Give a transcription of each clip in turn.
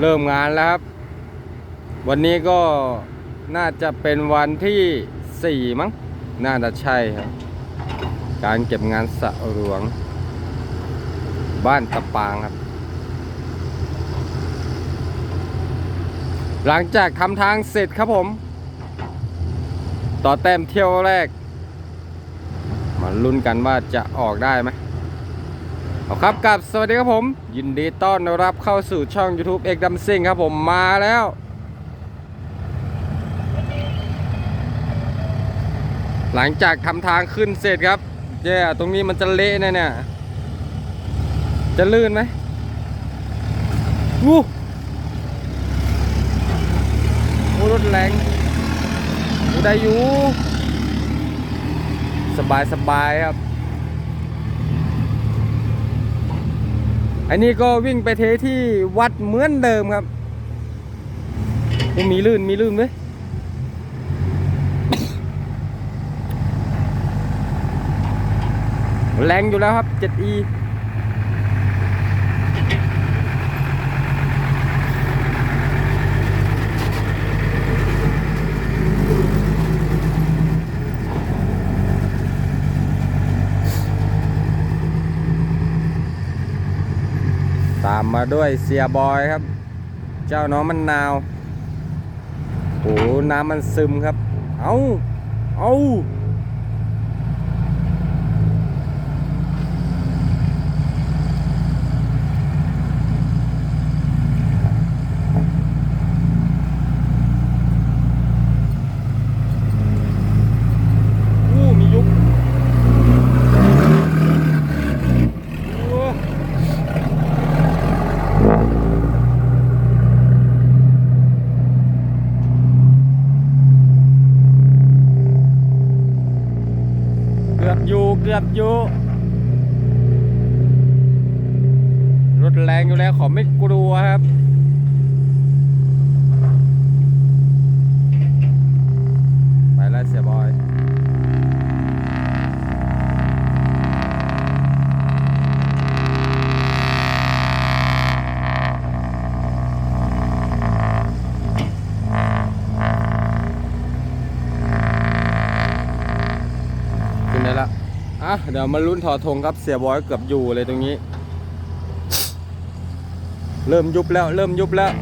เริ่มงานแล้วครับ วันนี้ก็น่าจะเป็นวันที่สี่มั้ง น่าจะใช่ครับ การเก็บงานสระหลวง บ้านตะปางครับ หลังจากทำทางเสร็จครับผม ต่อแต้มเที่ยวแรก มาลุ้นกันว่าจะออกได้ไหม เอาครับกับสวัสดีครับผม ยินดีต้อนรับเข้าสู่ช่อง YouTube เอกดัมซิงครับผมมาแล้ว หลังจากทำทางขึ้นเสร็จครับเจ้ตรงนี้มันจะเละแน่เนี่ยจะลื่นไหมวู้โอ้รถแรงอ้ได้อยู่ สบายสบายครับ อันนี้ก็วิ่งไปเทที่วัดเหมือนเดิมครับมีลื่นมีลื่นไหมแรงอยู่แล้วครับ 7e มาด้วยเสียบอยครับ เจ้าน้องมันนาวโอ้น้ำมันซึมครับ เอาเอาอู้มียุบโอ้ เกือบอยู่เกื อยู่ รถแรงอยู่แล้วขอไม่กลัวครับ ไปแล้วเสียบอย ขึ้นได้ละอะเดี๋ยวมาลุ้นถอดธงครับเสียบอยเกือบอยู่เลยตรงนี้ เริ่มยุบแล้ว เริ่มยุบแล้ว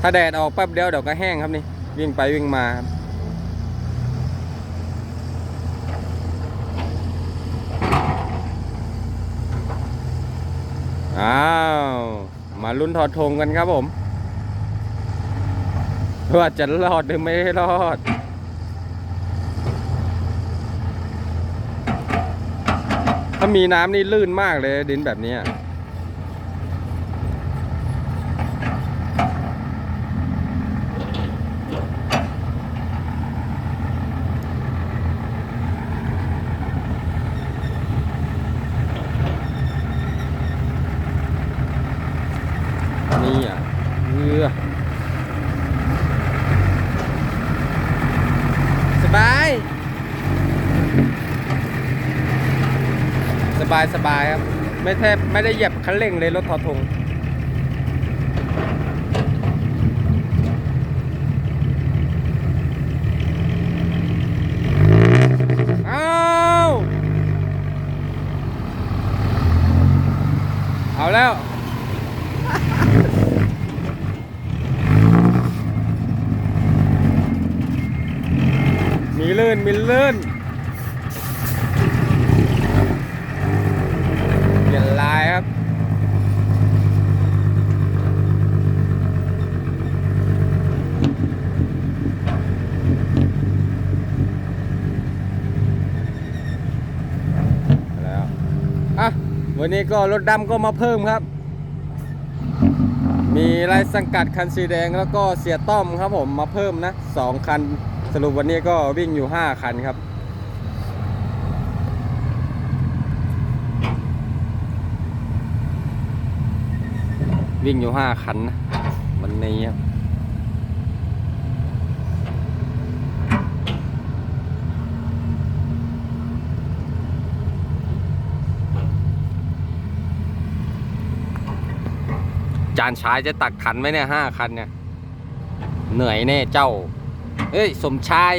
ถ้าแดดออกแป๊บเดียวเดี๋ยวก็แห้งครับนี่ วิ่งไปวิ่งมาครับอ้าว มาลุ้นถอดธงกันครับผมว่าจะรอดหรือไม่รอด ถ้า มีน้ำนี่ลื่นมากเลยดินแบบนี้อะเออสบาย ส บายสบายครับ ไม่แทบไม่ได้เหยียบคันเร่งเลยรถทอทงอ้าเอาแล้ว มีลื่นมีลื่น เปลี่ยนลายครับ แล้ว อะ วันนี้ก็รถดำก็มาเพิ่มครับ มีลายสังกัดคันสีแดงแล้วก็เสียต้อมครับผมมาเพิ่มนะสองคันสรุปวันนี้ก็วิ่งอยู่ 5 คันครับ วิ่งอยู่ห้าคันนะวันนี้ครับ จานชายจะตักทันไหมเนี่ยห้าคันเนี่ย เหนื่อยแน่เจ้า เอ้ย สมชาย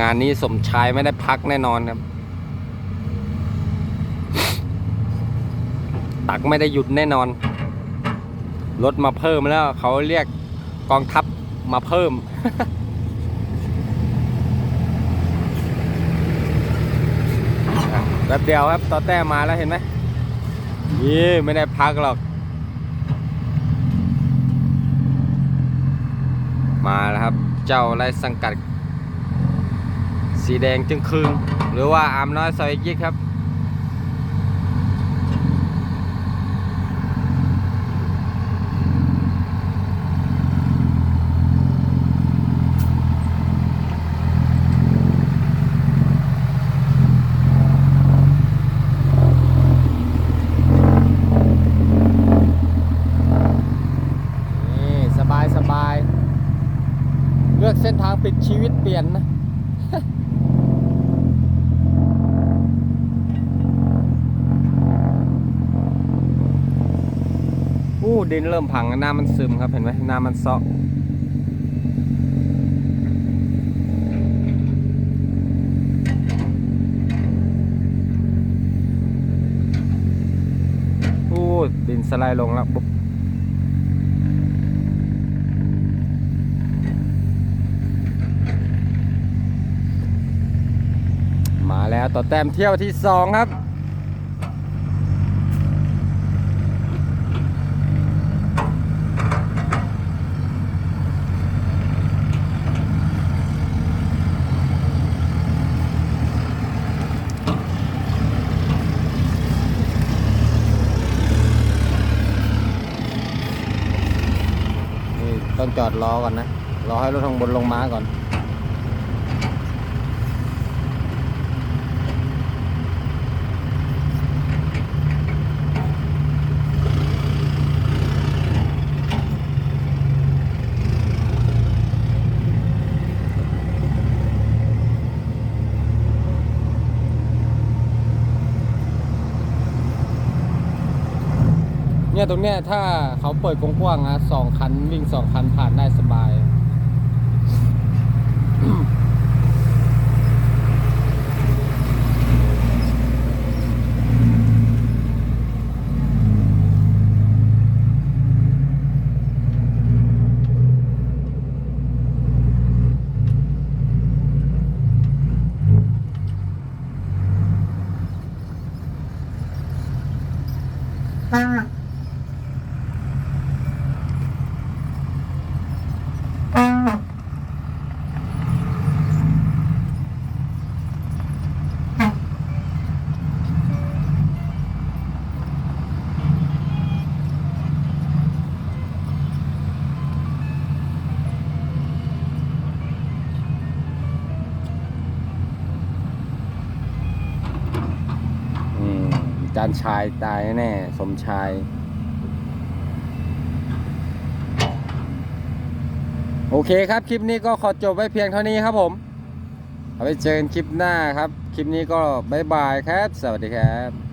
งานนี้สมชายไม่ได้พักแน่นอนครับ ตักไม่ได้หยุดแน่นอน รถมาเพิ่มแล้วเขาเรียกกองทัพมาเพิ่ม แป๊บเดียวครับต่อแต้มมาแล้วเห็นไหมยี่ไม่ได้พักหรอก มาแล้วครับ เจ้าไรสังกัด สีแดงจึงคืนหรือว่าอามน้อยซอยยิกครับ นี่สบายสบาย เลือกเส้นทางปิดชีวิตเปลี่ยนนะ อู้ดินเริ่มพังน้ามันซึมครับเห็นไหมน้ามันซาะอู้ดินสไลด์ลงแล้วปุ๊บมาแล้วต่อแต้มเที่ยวที่สองครับ จอดรอก่อนนะ รอให้รถทางบนลงมาก่อน เนี่ยตรงเนี้ยถ้าเขาเปิดกว้างๆนะสองคันวิ่งสองคันผ่านได้สบายอื จานชายตายแน่สมชาย โอเคครับ คลิปนี้ก็ขอจบไว้เพียงเท่านี้ครับผมเอาไปเจอกันคลิปหน้าครับ คลิปนี้ก็บายบายครับ สวัสดีครับ